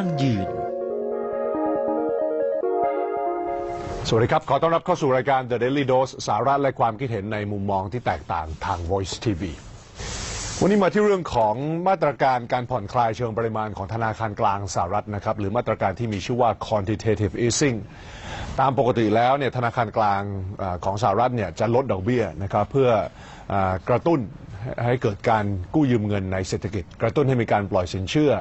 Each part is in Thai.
ปตทพลังที่ยั่งยืน สวัสดีครับ ขอต้อนรับเข้าสู่รายการ The Daily Dose สาระและความคิดเห็นในมุมมองที่แตกต่างทาง Voice TV วันนี้มาที่เรื่องของมาตรการการผ่อนคลายเชิงปริมาณของธนาคารกลางสหรัฐนะครับ หรือมาตรการที่มีชื่อว่า quantitative easing ตามปกติแล้วเนี่ยธนาคารกลางอของสหรัฐเนี่ยจะลดดอกเบี้ยนะครับเพื่ออกระตุ้นให้เกิดการกู้ยืมเงินในเศรษฐกิจ กระตุ้นให้มีการปล่อยสินเชื่อ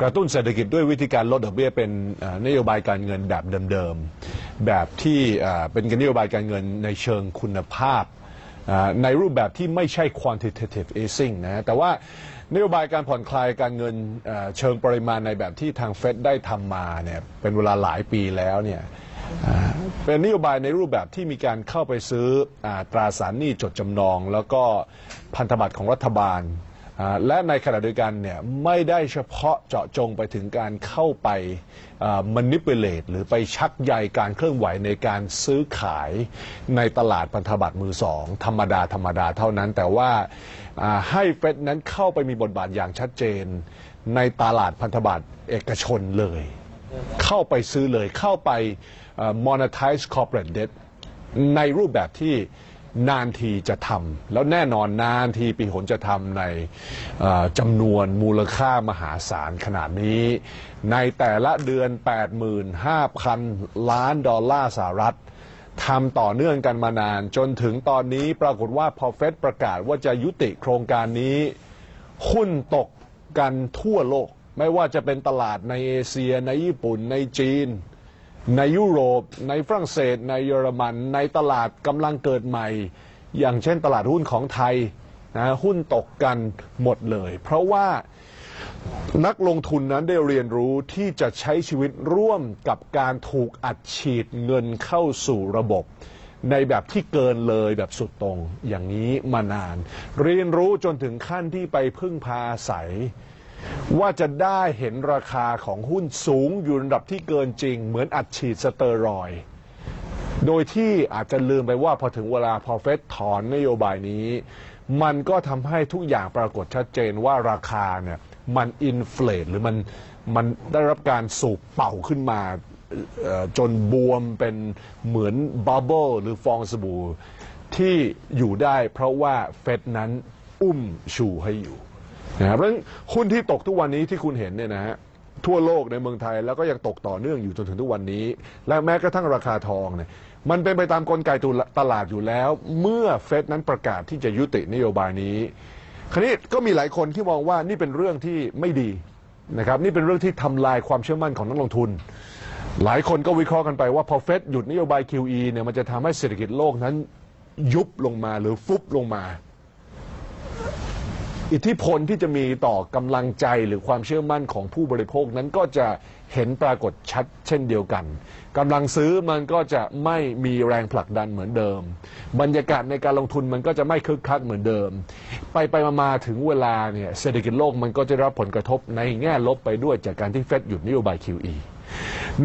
กระตุ้นเศรษฐกิจด้วยวิธีการลดดอกเบี้ยเป็นนโยบายการเงินแบบเดิมๆ แบบที่เป็นนโยบายการเงินในเชิงคุณภาพ ในรูปแบบที่ไม่ใช่ quantitative easing นะแต่ว่านโยบายการผ่อนคลายการเงินเชิงปริมาณในแบบที่ทางเฟดได้ทำมาเนี่ยเป็นเวลาหลายปีแล้วเนี่ยเป็นนโยบายในรูปแบบที่มีการเข้าไปซื้ออตราสารหนี้จดจำนอง แล้วก็พันธบัตรของรัฐบาล และในขณะเดียวกันเนี่ยไม่ได้เฉพาะเจาะจงไปถึงการเข้าไปมันนิ p u l a t e หรือไปชักใยการเคลื่อนไหวในการซื้อขายในตลาดพันธบัตรมือสองธรรมดาธรรมดาเท่านั้น แต่ว่าให้เฟดนั้นเข้าไปมีบทบาทอย่างชัดเจน ในตลาดพันธบัตรเอกชนเลย เข้าไปซื้อเลยเข้าไปเอ่อ monetize corporate debt ในรูปแบบที่ นานทีจะทำแล้วแน่นอนนานทีปีหนจะทำในจำนวนมูลค่ามหาศาลขนาดนี้ ในแต่ละเดือน 85,000 ล้านดอลลาร์สหรัฐทำต่อเนื่องกันมานานจนถึงตอนนี้ปรากฏว่าพอเฟดประกาศว่าจะยุติโครงการนี้ หุ้นตกกันทั่วโลก ไม่ว่าจะเป็นตลาดในเอเชียในญี่ปุ่นในจีน ในยุโรป ในฝรั่งเศส ในเยอรมัน ในตลาดกำลังเกิดใหม่ อย่างเช่นตลาดหุ้นของไทยนะหุ้นตกกันหมดเลย เพราะว่านักลงทุนนั้นได้เรียนรู้ที่จะใช้ชีวิตร่วมกับการถูกอัดฉีดเงินเข้าสู่ระบบ ในแบบที่เกินเลยแบบสุดตรงอย่างนี้มานาน เรียนรู้จนถึงขั้นที่ไปพึ่งพาอาศัย ว่าจะได้เห็นราคาของหุ้นสูงอยู่ระดับที่เกินจริง เหมือนอัดฉีดสเตอรอยโดยที่อาจจะลืมไปว่าพอถึงเวลาพอเฟดถอนนโยบายนี้ มันก็ทำให้ทุกอย่างปรากฏชัดเจนว่าราคาเนี่ยมันอินฟล t หรือมันมันได้รับการสูบเป่าขึ้นมาจนบวมเป็นเหมือนบับเบิลหรือฟองสบู่ที่อยู่ได้เพราะว่าเฟดนั้นอุ้มชูให้อยู่ นะครับเพราะฉะนั้นหุ้นที่ตกทุกวันนี้ที่คุณเห็นเนี่ยนะฮะทั่วโลกในเมืองไทยแล้วก็ยังตกต่อเนื่องอยู่จนถึงทุกวันนี้ และแม้กระทั่งราคาทองเนี่ยมันเป็นไปตามกลไกตลาดอยู่แล้ว เมื่อเฟดนั้นประกาศที่จะยุตินโยบายนี้ คราวนี้ก็มีหลายคนที่มองว่านี่เป็นเรื่องที่ไม่ดีนะครับนี่เป็นเรื่องที่ทำลายความเชื่อมั่นของนักลงทุน หลายคนก็วิเคราะห์กันไปว่าพอเฟดหยุดนโยบาย QE เนี่ยมันจะทำให้เศรษฐกิจโลกนั้นยุบลงมาหรือฟุบลงมา อิทธิพลที่จะมีต่อกำลังใจหรือความเชื่อมั่นของผู้บริโภคนั้นก็จะเห็นปรากฏชัดเช่นเดียวกันกำลังซื้อมันก็จะไม่มีแรงผลักดันเหมือนเดิม บรรยากาศในการลงทุนมันก็จะไม่คึกคักเหมือนเดิม ไปไปมามาถึงเวลาเนี่ยเศรษฐกิจโลกมันก็จะรับผลกระทบในแง่ลบไปด้วยจากการที่เฟดหยุดนโยบาย QE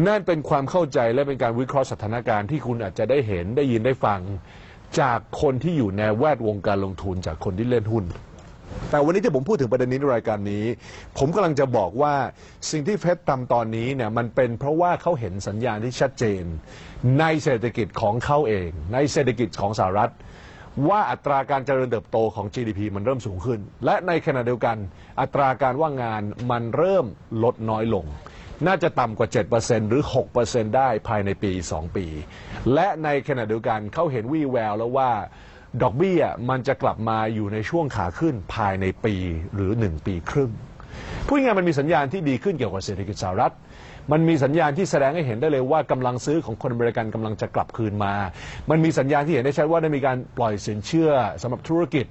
นั่นเป็นความเข้าใจและเป็นการวิเคราะห์สถานการณ์ที่คุณอาจจะได้เห็นได้ยินได้ฟัง จากคนที่อยู่ในแวดวงการลงทุนจากคนที่เล่นหุ้น แต่วันนี้ที่ผมพูดถึงประเด็นนี้ในรายการนี้ ผมกำลังจะบอกว่าสิ่งที่เฟดทำตอนนี้เนี่ยมันเป็นเพราะว่าเขาเห็นสัญญาณที่ชัดเจน ในเศรษฐกิจของเขาเอง ในเศรษฐกิจของสหรัฐ ว่าอัตราการเจริญเติบโตของ GDP มันเริ่มสูงขึ้น และในขณะเดียวกัน อัตราการว่างงานมันเริ่มลดน้อยลง น่าจะต่ำกว่า 7%หรือ 6%ได้ภายในปี 2 ปี และในขณะเดียวกันเขาเห็นวี่แววแล้วว่า ดอกเบี้ยมันจะกลับมาอยู่ในช่วงขาขึ้นภายในปีหรือ 1 ปีครึ่งพูดง่ายมันมีสัญญาณที่ดีขึ้นเกี่ยวกับเศรษฐกิจสหรัฐ มันมีสัญญาณที่แสดงให้เห็นได้เลยว่ากำลังซื้อของคนอเมริกันกำลังจะกลับคืนมา มันมีสัญญาณที่เห็นได้ชัดว่าได้มีการปล่อยสินเชื่อสำหรับธุรกิจ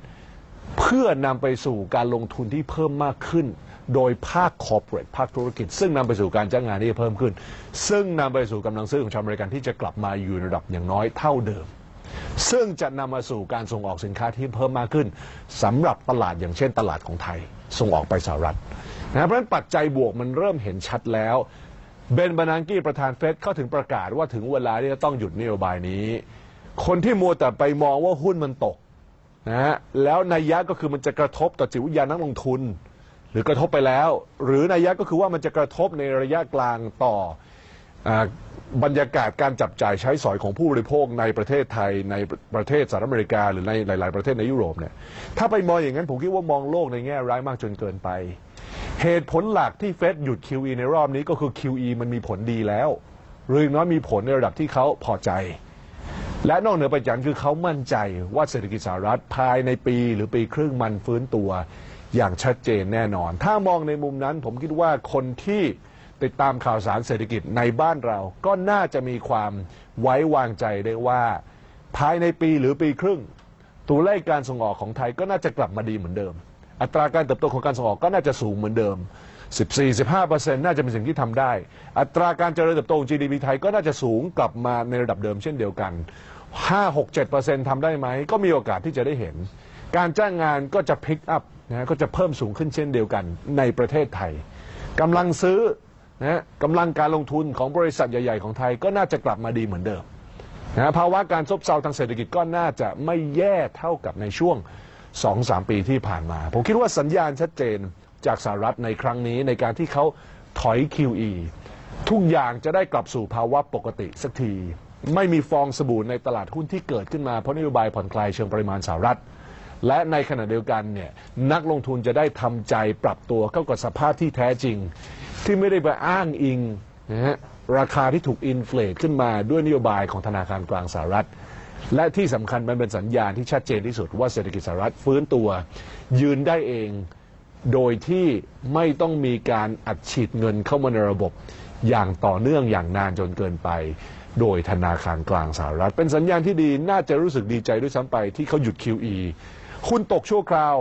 เพื่อนำไปสู่การลงทุนที่เพิ่มมากขึ้น โดยภาคคอร์เปอเรทภาคธุรกิจ ซึ่งนำไปสู่การจ้างงานที่เพิ่มขึ้น ซึ่งนำไปสู่กำลังซื้อของชาวอเมริกันที่จะกลับมาอยู่ในระดับอย่างน้อยเท่าเดิม ซึ่งจะนำมาสู่การส่งออกสินค้าที่เพิ่มมากขึ้นสำหรับตลาดอย่างเช่นตลาดของไทย ส่งออกไปสหรัฐนะเพราะฉะนั้นปัจจัยบวกมันเริ่มเห็นชัดแล้วเบนบานังกี้ประธานเฟดเข้าถึงประกาศว่าถึงเวลาที่จะต้องหยุดนโยบายนี้ คนที่มัวแต่ไปมองว่าหุ้นมันตกนะฮะแล้วนัยยะก็คือมันจะกระทบต่อจิตวิทยาณนักลงทุน หรือกระทบไปแล้ว หรือนัยยะก็คือว่ามันจะกระทบในระยะกลางต่ออ บรรยากาศการจับจ่ายใช้สอยของผู้บริโภคในประเทศไทยในประเทศสหรัฐอเมริกา หรือในหลาย ๆ ประเทศในยุโรปเนี่ยถ้าไปมองอย่างนั้นผมคิดว่ามองโลกในแง่ร้ายมากจนเกินไป เหตุผลหลักที่เฟดหยุด QE ในรอบนี้ก็คือ QE มันมีผลดีแล้ว หรืออย่างน้อยมีผลในระดับที่เขาพอใจ และนอกเหนือไปจากนั้นคือเขามั่นใจว่าเศรษฐกิจสหรัฐภายในปี หรือปีครึ่งมันฟื้นตัวอย่างชัดเจนแน่นอน ถ้ามองในมุมนั้นผมคิดว่าคนที่ ติดตามข่าวสารเศรษฐกิจในบ้านเรา ก็น่าจะมีความไว้วางใจได้ว่า ภายในปีหรือปีครึ่ง ตัวเลขการส่งออกของไทยก็น่าจะกลับมาดีเหมือนเดิม อัตราการเติบโตของการส่งออกก็น่าจะสูงเหมือนเดิม 14-15%น่าจะเป็นสิ่งที่ทำได้ อัตราการเจริญเติบโตของ GDP ไทยก็น่าจะสูงกลับมาในระดับเดิมเช่นเดียวกัน 5-6-7%ทำได้ไหมก็มีโอกาสที่จะได้เห็น การจ้างงานก็จะพลิกอัพนะฮะก็จะเพิ่มสูงขึ้นเช่นเดียวกันในประเทศไทยกำลังซื้อ นะฮะกำลังการลงทุนของบริษัทใหญ่ ๆ ของไทยก็น่าจะกลับมาดีเหมือนเดิมนะฮะภาวะการซบเซาทางเศรษฐกิจก็น่าจะไม่แย่เท่ากับในช่วง 2-3 ปีที่ผ่านมา ผมคิดว่าสัญญาณชัดเจนจากสหรัฐในครั้งนี้ในการที่เขาถอย QE ทุกอย่างจะได้กลับสู่ภาวะปกติสักที ไม่มีฟองสบู่ในตลาดหุ้นที่เกิดขึ้นมาเพราะนโยบายผ่อนคลายเชิงปริมาณสหรัฐ และในขณะเดียวกันเนี่ยนักลงทุนจะได้ทำใจปรับตัวเข้ากับสภาพที่แท้จริง ที่ไม่ได้ไปอ้างอิงนะฮะราคาที่ถูกอินฟล e ขึ้นมาด้วยนโยบายของธนาคารกลางสหรัฐ และที่สำคัญมันเป็นสัญญาณที่ชัดเจนที่สุดว่าเศรษฐกิจสหรัฐฟื้นตัว ยืนได้เองโดยที่ไม่ต้องมีการอัดฉีดเงินเข้ามาในระบบอย่างต่อเนื่องอย่างนานจนเกินไป โดยธนาคารกลางสหรัฐ เป็นสัญญาณที่ดีน่าจะรู้สึกดีใจด้วยซ้ำไปที่เขาหยุด QE คุณตกชั่วคราว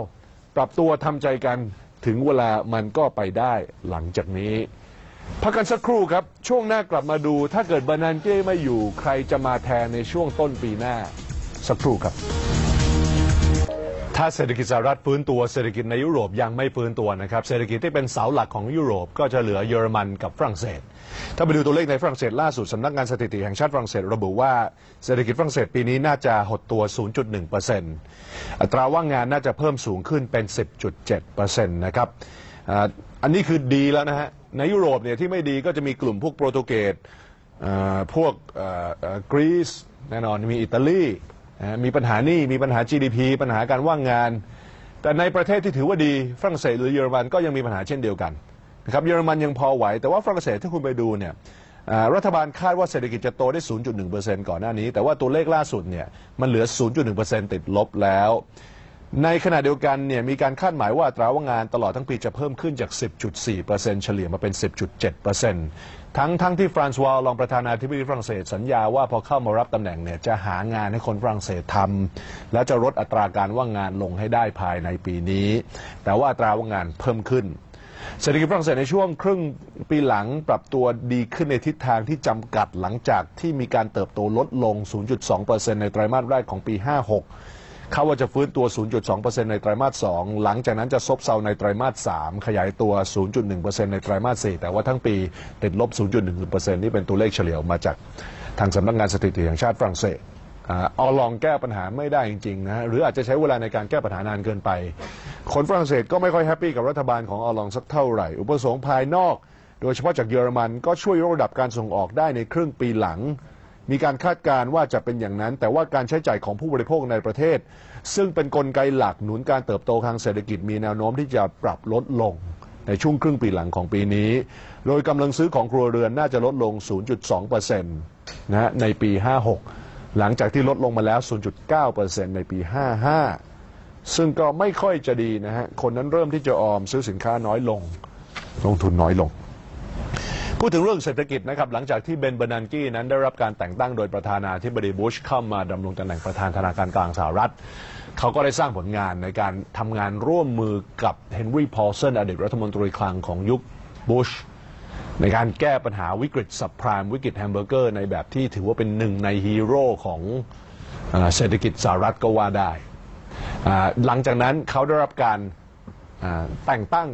ปรับตัวทำใจกันถึงเวลามันก็ไปได้หลังจากนี้ พักกันสักครู่ครับ ช่วงหน้ากลับมาดู ถ้าเกิดบานันเก้ไม่อยู่ใครจะมาแทนในช่วงต้นปีหน้า สักครู่ครับ ถ้าเศรษฐกิจสหรัฐฟื้นตัวเศรษฐกิจในยุโรปยังไม่ฟื้นตัวนะครับเศรษฐกิจที่เป็นเสาหลักของยุโรปก็จะเหลือเยอรมันกับฝรั่งเศส ถ้าไปดูตัวเลขในฝรั่งเศสล่าสุดสำนักงานสถิติแห่งชาติฝรั่งเศสระบุว่าเศรษฐกิจฝรั่งเศสปีนี้น่าจะหดตัว 0.1%อัตราว่างงานน่าจะเพิ่มสูงขึ้นเป็น 10.7%นะครับอ,อันนี้คือดีแล้วนะฮะในยุโรปเนี่ยที่ไม่ดีก็จะมีกลุ่มพวกโปรตุเกสพวกกรีซแน่นอนมีอิตาลี มีปัญหาหนี้มีปัญหา GDP ปัญหาการว่างงาน แต่ในประเทศที่ถือว่าดีฝรั่งเศสหรือเยอรมันก็ยังมีปัญหาเช่นเดียวกันนะครับเยอรมันยังพอไหว แต่ว่าฝรั่งเศสถ้าคุณไปดูเนี่ยรัฐบาลคาดว่าเศรษฐกิจจะโตได้ 0.1%ก่อนหน้านี้ แต่ว่าตัวเลขล่าสุดเนี่ยมันเหลือ 0.1%ติดลบแล้ว ในขณะเดียวกันเนี่ยมีการคาดหมายว่าอัตราว่างงานตลอดทั้งปีจะเพิ่มขึ้นจาก 10.4%เฉลี่ยมาเป็น 10.7%ทั้งทั้งที่ฟรานซ์วาลรองประธานาธิบดีฝรั่งเศสสัญญาว่าพอเข้ามารับตำแหน่งเนี่ยจะหางานให้คนฝรั่งเศสทำและจะลดอัตราการว่างงานลงให้ได้ภายในปีนี้ แต่ว่าอัตราว่างงานเพิ่มขึ้นเศรษฐกิจฝรั่งเศสในช่วงครึ่งปีหลังปรับตัวดีขึ้นในทิศทางที่จำกัดหลังจากที่มีการเติบโตลดลง 0.2%ในไตรมาสแรกของปี 56 เขาว่าจะฟื้นตัว 0.2%ในไตรมาส 2 หลังจากนั้นจะซบเซาในไตรมาส 3 ขยายตัว 0.1%ในไตรมาส 4 แต่ว่าทั้งปีติดลบ 0.1%นี่เป็นตัวเลขเฉลี่ยมาจากทางสำนักงานสถิติแห่งชาติฝรั่งเศสอ่าเอาลองแก้ปัญหาไม่ได้จริงๆนะฮะหรืออาจจะใช้เวลาในการแก้ปัญหานานเกินไป คนฝรั่งเศสก็ไม่ค่อยแฮปปี้กับรัฐบาลของออลองสักเท่าไหร่ อุปสงค์ภายนอก โดยเฉพาะจากเยอรมันก็ช่วยยกระดับการส่งออกได้ในครึ่งปีหลัง มีการคาดการณ์ว่าจะเป็นอย่างนั้น แต่ว่าการใช้จ่ายของผู้บริโภคในประเทศ ซึ่งเป็นนกลไกหลักหนุนการเติบโตทางเศรษฐกิจมีแนวโน้มที่จะปรับลดลงในช่วงครึ่งปีหลังของปีนี้ โดยกำลังซื้อของครัวเรือนน่าจะลดลง 0.2%นะฮะในปี 56 หลังจากที่ลดลงมาแล้ว 0.9%ในปี 55 ซึ่งก็ไม่ค่อยจะดีนะฮะ คนนั้นเริ่มที่จะออมซื้อสินค้าน้อยลง ลงทุนน้อยลง พูดถึงเรื่องเศรษฐกิจนะครับหลังจากที่เบนเบอร์นันกี้นั้นได้รับการแต่งตั้งโดยประธานาธิบดีบุชเข้ามาดำรงตำแหน่งประธานธนาคารกลางสหรัฐ เขาก็ได้สร้างผลงานในการทำงานร่วมมือกับเฮนรี่พอลสันอดีตรัฐมนตรีคลังของยุคบุชในการแก้ปัญหาวิกฤตสับพรามวิกฤตแฮมเบอร์เกอร์ในแบบที่ถือว่าเป็นหนึ่งในฮีโร่ของเศรษฐกิจสหรัฐก็ว่าได้หลังจากนั้นเขาได้รับการแต่งตั้ง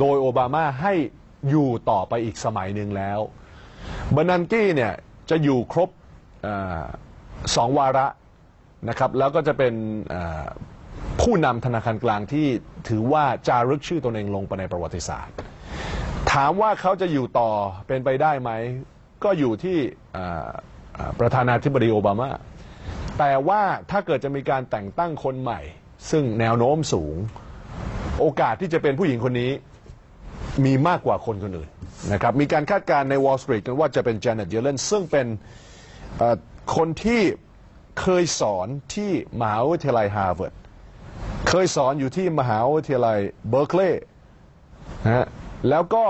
โดยโอบามาให้ อยู่ต่อไปอีกสมัยหนึ่งแล้วบานันกี้เนี่ยจะอยู่ครบอสองวาระนะครับแล้วก็จะเป็นผู้นำธนาคารกลางที่ถือว่าจารึกชื่อตนเองลงไปในประวัติศาสตร์ ถามว่าเขาจะอยู่ต่อเป็นไปได้ไหม ก็อยู่ที่ประธานาธิบดีโอบามา แต่ว่าถ้าเกิดจะมีการแต่งตั้งคนใหม่ ซึ่งแนวโน้มสูง โอกาสที่จะเป็นผู้หญิงคนนี้ มีมากกว่าคนคนอื่นนะครับมีการคาดการณ์ใน Wall Street กันว่าจะเป็น Janet Yellen ซึ่งเป็นคนที่เคยสอนที่มหาวิทยาลัยฮาร์วาร์ดเคยสอนอยู่ที่มหาวิทยาลัยเบอร์เคลย์นะฮะแล้วก็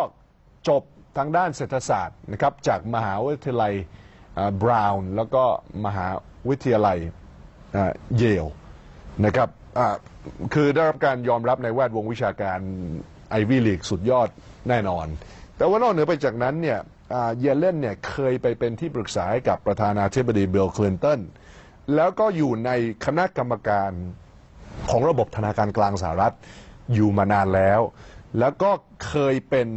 จบทางด้านเศรษฐศาสตร์นะครับจากมหาวิทยาลัยบราวน์แล้วก็มหาวิทยาลัยเยลนะครับคือได้รับการยอมรับในแวดวงวิชาการ ไอวี่ลีกสุดยอดแน่นอน แต่ว่านอกเหนือไปจากนั้นเนี่ยเยเลนเนี่ยเคยไปเป็นที่ปรึกษาให้กับประธานาธิบดีบิลคลินตันแล้วก็อยู่ในคณะกรรมการของระบบธนาคารกลางสหรัฐอยู่มานานแล้ว แล้วก็เคยเป็น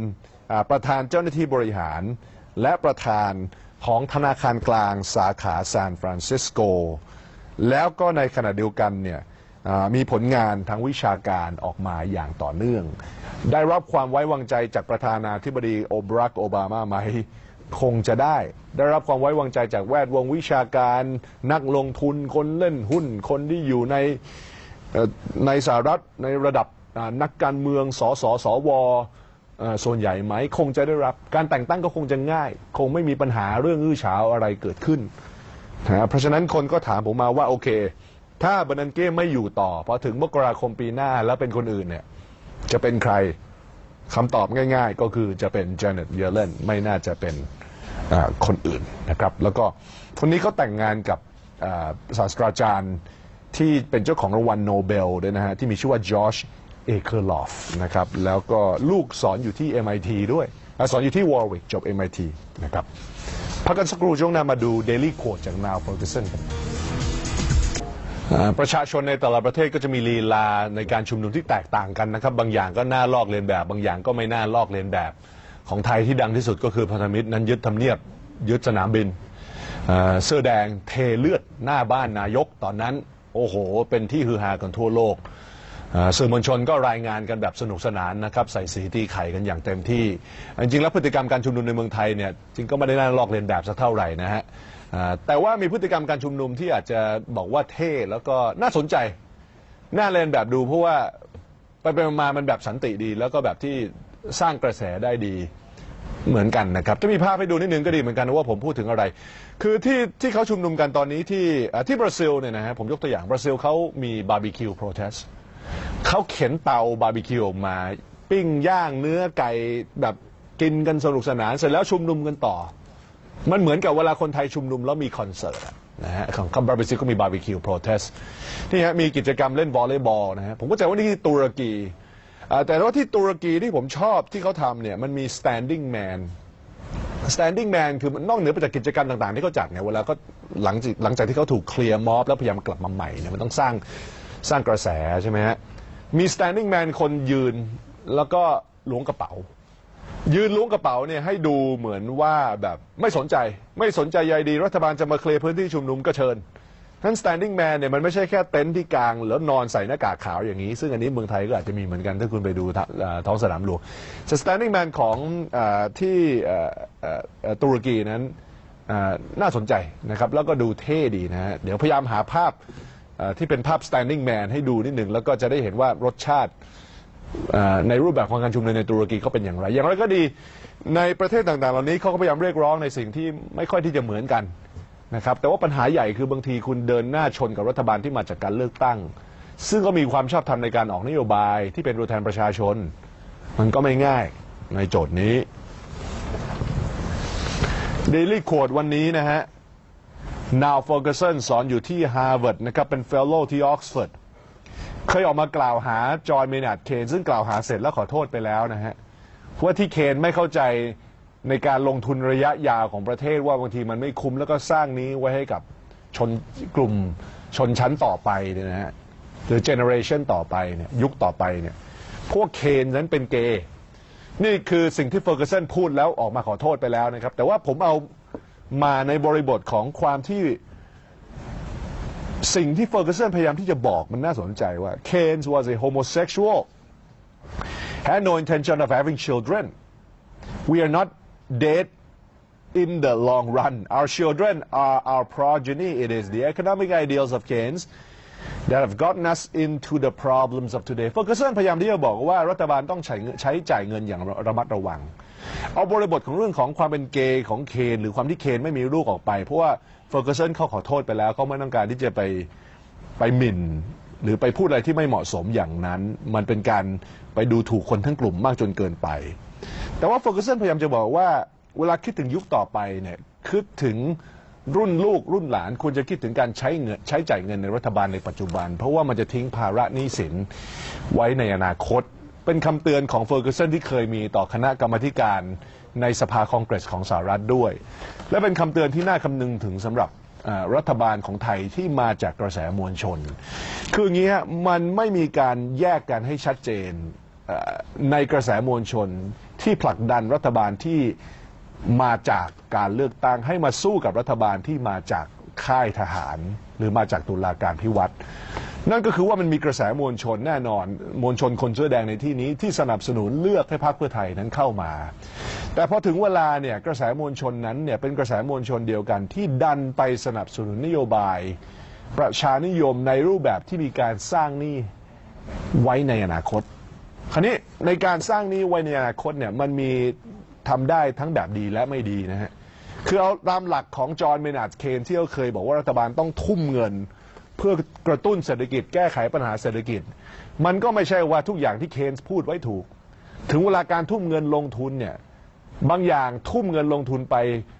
ประธานเจ้าหน้าที่บริหาร และประธานของธนาคารกลางสาขาซานฟรานซิสโก แล้วก็ในขณะเดียวกันเนี่ยมีผลงานทางวิชาการออกมาอย่างต่อเนื่อง ได้รับความไว้วางใจจากประธานาธิบดีโอบรักโอบามาไหม คงจะได้ ได้รับความไว้วางใจจากแวดวงวิชาการนักลงทุนคนเล่นหุ้น คนที่อยู่ในในสหรัฐในระดับนักการเมืองสสสวเอ่อส่วนใหญ่ไหม คงจะได้รับการแต่งตั้งก็คงจะง่าย คงไม่มีปัญหาเรื่องอื้อฉาวอะไรเกิดขึ้นนะฮะเพราะฉะนั้นคนก็ถามผมมาว่าโอเค ถ้าบันันเก้ไม่อยู่ต่อพอถึงมกราคมปีหน้าแล้วเป็นคนอื่นเนี่ย จะเป็นใครคำตอบง่าย ๆ ก็คือจะเป็น Janet Yellen ไม่น่าจะเป็นคนอื่นนะครับ แล้วก็คนนี้เขาแต่งงานกับศาสตราจารย์ที่เป็นเจ้าของรางวัลโนเบลด้วยนะฮะ ที่มีชื่อว่าจอร์จเอเคอร์ลอฟนะครับ แล้วก็ลูกสอนอยู่ที่ MIT ด้วยอสอนอยู่ที่ Warwick จบ MIT นะครับพักกันสักครู่ช่วงหน้ามาดู Daily Quote จาก Now Ferguson กันอ่า ประชาชนในแต่ละประเทศก็จะมีลีลาในการชุมนุมที่แตกต่างกันนะครับ บางอย่างก็น่าลอกเลียนแบบ บางอย่างก็ไม่น่าลอกเลียนแบบ ของไทยที่ดังที่สุดก็คือพันธมิตรนั้นยึดทำเนียบยึดสนามบินเสื้อแดงเทเลือดหน้าบ้านนายกตอนนั้น โอ้โห เป็นที่ฮือฮากันทั่วโลกสื่อมวลชนก็รายงานกันแบบสนุกสนานนะครับใส่สีตีไข่กันอย่างเต็มที่ จริงๆแล้วพฤติกรรมการชุมนุมในเมืองไทยเนี่ยจริงก็ไม่ได้น่าลอกเลียนแบบสักเท่าไหร่นะฮะ แต่ว่ามีพฤติกรรมการชุมนุมที่อาจจะบอกว่าเท่แล้วก็น่าสนใจ น่าเรียนแบบดูเพราะว่าไปไปมามันแบบสันติดี แล้วก็แบบที่สร้างกระแสได้ดีเหมือนกันนะครับจะมีภาพให้ดูนิดนึงก็ดีเหมือนกันว่าผมพูดถึงอะไร คือที่ที่เขาชุมนุมกันตอนนี้ที่ที่บราซิลเนี่ยนะฮะผมยกตัวอย่างบราซิลเขามีบาร์บีคิวโปรเทสเขาเข็นเตาบาร์บีคิวมาปิ้งย่างเนื้อไก่แบบกินกันสนุกสนานเสร็จแล้วชุมนุมกันต่อ มันเหมือนกับเวลาคนไทยชุมนุมแล้วมีคอนเสิร์ตอะนะฮะของคัมบราซิก็มีบาร์บีคิวโปรเทสนี่ฮะมีกิจกรรมเล่นวอลเลย์บอลนะฮะผมก็จะว่านี่ที่ตุรกีอ่าแต่ว่าที่ตุรกีที่ผมชอบที่เขาทำเนี่ยมันมี standing man standing man คือมันนอกเหนือไปจากกิจกรรมต่างๆ ที่เขาจัดเนี่ยเวลาก็หลังจากหลังจากที่เขาถูกเคลียร์ม็อบแล้วพยายามกลับมาใหม่เนี่ยมันต้องสร้างสร้างกระแสใช่ไหมฮะมี standing man คนยืนแล้วก็ล้วงกระเป๋า ยืนล้วงกระเป๋าเนี่ยให้ดูเหมือนว่าแบบไม่สนใจ ไม่สนใจใยดีรัฐบาลจะมาเคลียร์พื้นที่ชุมนุมก็เชิญท่าน standing man เนี่ยมันไม่ใช่แค่เต็นท์ที่กลางแล้วนอนใส่หน้ากากขาวอย่างนี้ ซึ่งอันนี้เมืองไทยก็อาจจะมีเหมือนกัน ถ้าคุณไปดูท้องสนามหลวงแต่ standing man ของอที่ตุรกีนั้นน่าสนใจนะครับ แล้วก็ดูเท่ดีนะฮะเดี๋ยวพยายามหาภาพที่เป็นภาพ standing man ให้ดูนิดหนึ่งแล้วก็จะได้เห็นว่ารสชาติ ในรูปแบบของการชุมนุมในตุรกีเขาเป็นอย่างไร อย่างไรก็ดีในประเทศต่างๆ เหล่านี้เขาก็พยายามเรียกร้องในสิ่งที่ไม่ค่อยที่จะเหมือนกันนะครับแต่ว่าปัญหาใหญ่คือบางทีคุณเดินหน้าชนกับรัฐบาลที่มาจากการเลือกตั้ง ซึ่งก็มีความชอบธรรมในการออกนโยบายที่เป็นตัวแทนประชาชน มันก็ไม่ง่ายในโจทย์นี้ Daily Quote วันนี้นะฮะ Now Ferguson สอนอยู่ที่ Harvard นะครับเป็น Fellow ที่ Oxford เคยออกมากล่าวหาจอห์นเมนาร์ดเคนซึ่งกล่าวหาเสร็จแล้วขอโทษไปแล้วนะฮะว่าที่เคนไม่เข้าใจในการลงทุนระยะยาวของประเทศว่าบางทีมันไม่คุ้มแล้วก็สร้างนี้ไว้ให้กับชนกลุ่มชนชั้นต่อไปเนี่ยนะฮะหรือเจเนอเรชันต่อไปเนี่ยยุคต่อไปเนี่ยพวกเคนนั้นเป็นเกย์นี่คือสิ่งที่เฟอร์ก s สันพูดแล้วออกมาขอโทษไปแล้วนะครับ แต่ว่าผมเอามาในบริบทของความที่ สิ่งที่เฟอร์ก s สันพยายามที่จะบอกมันน่าสนใจว่า Keynes was a homosexual had no intention of having children we are not dead in the long run our children are our progeny it is the economic ideals of Keynes that have gotten us into the problems of today เฟอร์ก s สันพยายามที่จะบอกว่ารัฐบาลต้องใช้ใช้จ่ายเงินอย่างระมัดระวัง เอาบริบทของเรื่องของความเป็นเกย์ของเคนหรือความที่เคนไม่มีลูกออกไป เพราะว่าเฟอร์ก s สันเขาขอโทษไปแล้วเขาไม่ต้องการที่จะไปไปหมิ่น หรือไปพูดอะไรที่ไม่เหมาะสมอย่างนั้น มันเป็นการไปดูถูกคนทั้งกลุ่มมากจนเกินไป แต่ว่าโฟกัสเซนพยายามจะบอกว่า เวลาคิดถึงยุคต่อไปเนี่ยคิดถึงรุ่นลูกรุ่นหลานควรจะคิดถึงการใช้เงินใช้จ่ายเงินในรัฐบาลในปัจจุบัน เพราะว่ามันจะทิ้งภาระหนี้สินไว้ในอนาคต เป็นคำเตือนของเฟอร์ก s สันที่เคยมีต่อคณะกรรมการในสภาคองเกรสของสหรัฐด้วย และเป็นคำเตือนที่น่าคำนึงถึงสำหรับรัฐบาลของไทยที่มาจากกระแสมวลชน คืออย่างนี้ฮะมันไม่มีการแยกกันให้ชัดเจนในกระแสมวลชนที่ผลักดันรัฐบาลที่มาจากการเลือกตั้งให้มาสู้กับรัฐบาลที่มาจาก ค่ายทหาร หรือมาจากตุลาการพิวัตรนั่นก็คือว่ามันมีกระแสมวลชนแน่นอน มวลชนคนเสื้อแดงในที่นี้ที่สนับสนุนเลือกให้พรรคเพื่อไทยนั้นเข้ามา แต่พอถึงเวลาเนี่ยกระแสมวลชนนั้นเนี่ยเป็นกระแสมวลชนเดียวกันที่ดันไปสนับสนุนนโยบาย ประชานิยมในรูปแบบที่มีการสร้างหนี้ไว้ในอนาคต คราวนี้ในการสร้างหนี้ไว้ในอนาคตเนี่ยมันมีทำได้ทั้งแบบดีและไม่ดีนะฮะ คือเอาตามหลักของจอห์นเมนาร์ดเคนที่เขาเคยบอกว่ารัฐบาลต้องทุ่มเงิน เพื่อกระตุ้นเศรษฐกิจแก้ไขปัญหาเศรษฐกิจ มันก็ไม่ใช่ว่าทุกอย่างที่เคนพูดไว้ถูก ถึงเวลาการทุ่มเงินลงทุนเนี่ยบางอย่างทุ่มเงินลงทุนไป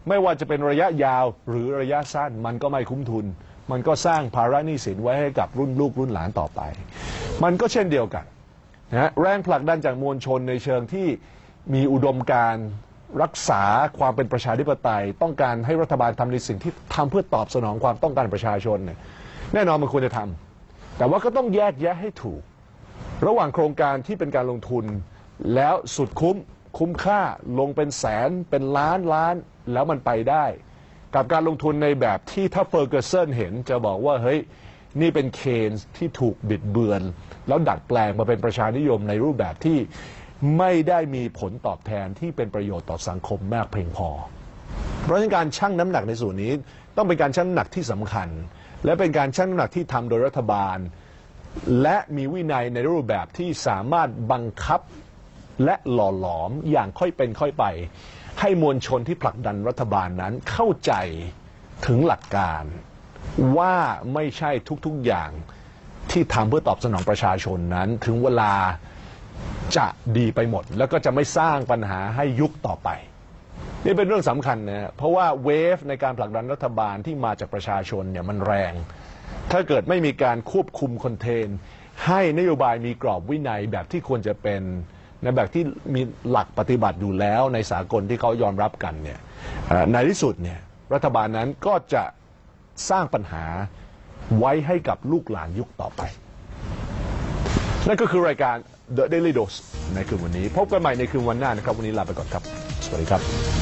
ไม่ว่าจะเป็นระยะยาวหรือระยะสั้น มันก็ไม่คุ้มทุน มันก็สร้างภาระหนี้สินไว้ให้กับรุ่นลูกรุ่นหลานต่อไป มันก็เช่นเดียวกันนะแรงผลักดันจากมวลชนในเชิงที่มีอุดมการ รักษาความเป็นประชาธิปไตย ต้องการให้รัฐบาลทำในสิ่งที่ทำเพื่อตอบสนองความต้องการประชาชนเนี่ยแน่นอนมันควรจะทำแต่ว่าก็ต้องแยกแยะให้ถูก ระหว่างโครงการที่เป็นการลงทุน แล้วสุดคุ้มคุ้มค่าลงเป็นแสนเป็นล้านล้านแล้วมันไปได้ กับการลงทุนในแบบที่ถ้าเฟอร์เกอร์เซนเห็นจะบอกว่าเฮ้ยนี่เป็นเคนส์ที่ถูกบิดเบือน แล้วดัดแปลงมาเป็นประชานิยมในรูปแบบที่ ไม่ได้มีผลตอบแทนที่เป็นประโยชน์ต่อสังคมมากเพียงพอ เพราะฉะนั้นการชั่งน้ำหนักในส่วนนี้ต้องเป็นการชั่งน้ำหนักที่สำคัญ และเป็นการชั่งน้ำหนักที่ทำโดยรัฐบาล และมีวินัยในรูปแบบที่สามารถบังคับและหล่อหลอมอย่างค่อยเป็นค่อยไป ให้มวลชนที่ผลักดันรัฐบาลนั้นเข้าใจถึงหลักการว่าไม่ใช่ทุกๆอย่างที่ทำเพื่อตอบสนองประชาชนนั้นถึงเวลา จะดีไปหมด แล้วก็จะไม่สร้างปัญหาให้ยุคต่อไป นี่เป็นเรื่องสำคัญนะเพราะว่าเวฟในการผลักดันรัฐบาลที่มาจากประชาชนเนี่ยมันแรง ถ้าเกิดไม่มีการควบคุมคอนเทนให้นโยบายมีกรอบวินัยแบบที่ควรจะเป็นในแบบที่มีหลักปฏิบัติอยู่แล้วในสากลที่เขายอมรับกันเนี่ยในที่สุดเนี่ยรัฐบาลนั้นก็จะสร้างปัญหาไว้ให้กับลูกหลานยุคต่อไป นั่นก็คือรายการ The Daily Dose ในคืนวันนี้ พบกันใหม่ในคืนวันหน้านะครับ วันนี้ลาไปก่อนครับ สวัสดีครับ